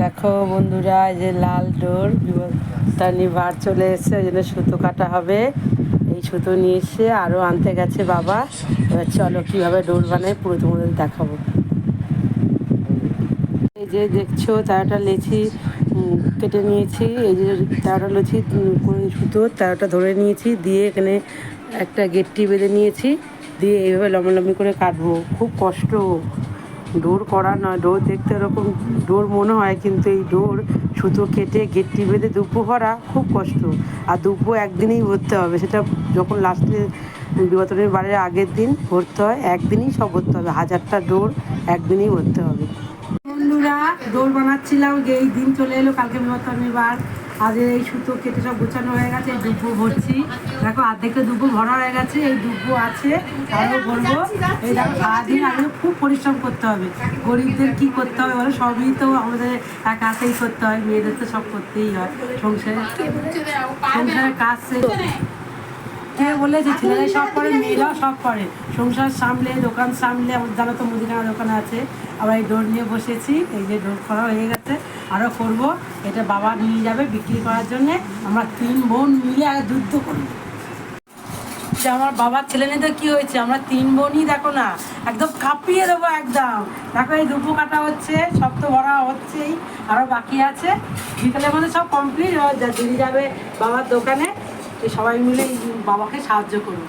দেখো বন্ধুরা এই যে লাল ডোর তানি বার চলে এসছে ওই জন্য সুতো কাটা হবে। এই সুতো নিয়ে এসে আরও আনতে গেছে বাবা। এবার চলো কীভাবে ডোর বানায় পুরো তোমাদের দেখাবো। এই যে দেখছ তেরোটা উম, কেটে নিয়েছি। এই যে তেরোটা লেচি সুতো তেরোটা ধরে নিয়েছি দিয়ে এখানে একটা গেটটি বেঁধে নিয়েছি। দিয়ে এইভাবে লম্বালম্বি করে কাটবো। খুব কষ্ট। ডোর করা নয় ডোর দেখতে এরকম ডোর মনে হয় কিন্তু এই ডোর সুতো কেটে গেটটি বেঁধে দুব্বো ভরা, খুব কষ্ট। আর দুব্বো একদিনেই ভরতে হবে, সেটা যখন লাস্টে বিবর্তনের বাড়ির আগের দিন ভরতে হয়, একদিনই সব ভরতে হবে। হাজারটা ডোর একদিনই ভরতে হবে। বন্ধুরা, ডোর বানাচ্ছিলাম যে এই দিন চলে এলো কালকে বিবর্তনের বার। আজ এই সুতো কেটে সব গোছানো হয়ে গেছে, এই ভরছি। দেখো অর্ধেকটা দুব্বো ভরা হয়ে গেছে, এই দুব্বো আছে আরও বলব, এই দেখো, সারাদিন আগে খুব পরিশ্রম করতে হবে। গরিবদের কি করতে হবে বলে? সবই তো আমাদের এক হাতেই করতে হয়, মেয়েদের তো সব করতেই হয়। সংসারে সংসারের কাজ শেষ কে বলেছে ছেলেরা সব করে, মেয়েরাও সব করে। সংসার সামলে, দোকান সামলে, আমার জানো তো মুদিখানা দোকান আছে। আবার এই ডোর নিয়ে বসেছি, এই যে ডোর করা হয়ে গেছে। আরও করব, এটা বাবা নিয়ে যাবে বিক্রি করার জন্যে। আমরা তিন বোন মিলে আর যুদ্ধ করব। যে আমার বাবার ছেলে মেয়েদের কি হয়েছে? আমরা তিন বোনই, দেখো না, একদম কাঁপিয়ে দেবো একদম। দেখো এই দুপুর কাটা হচ্ছে, সব তো ভরা হচ্ছেই আরও বাকি আছে। বিকেলের মধ্যে সব কমপ্লিট দিদি যাবে বাবার দোকানে এই সবাই মিলে বাবাকে সাহায্য করব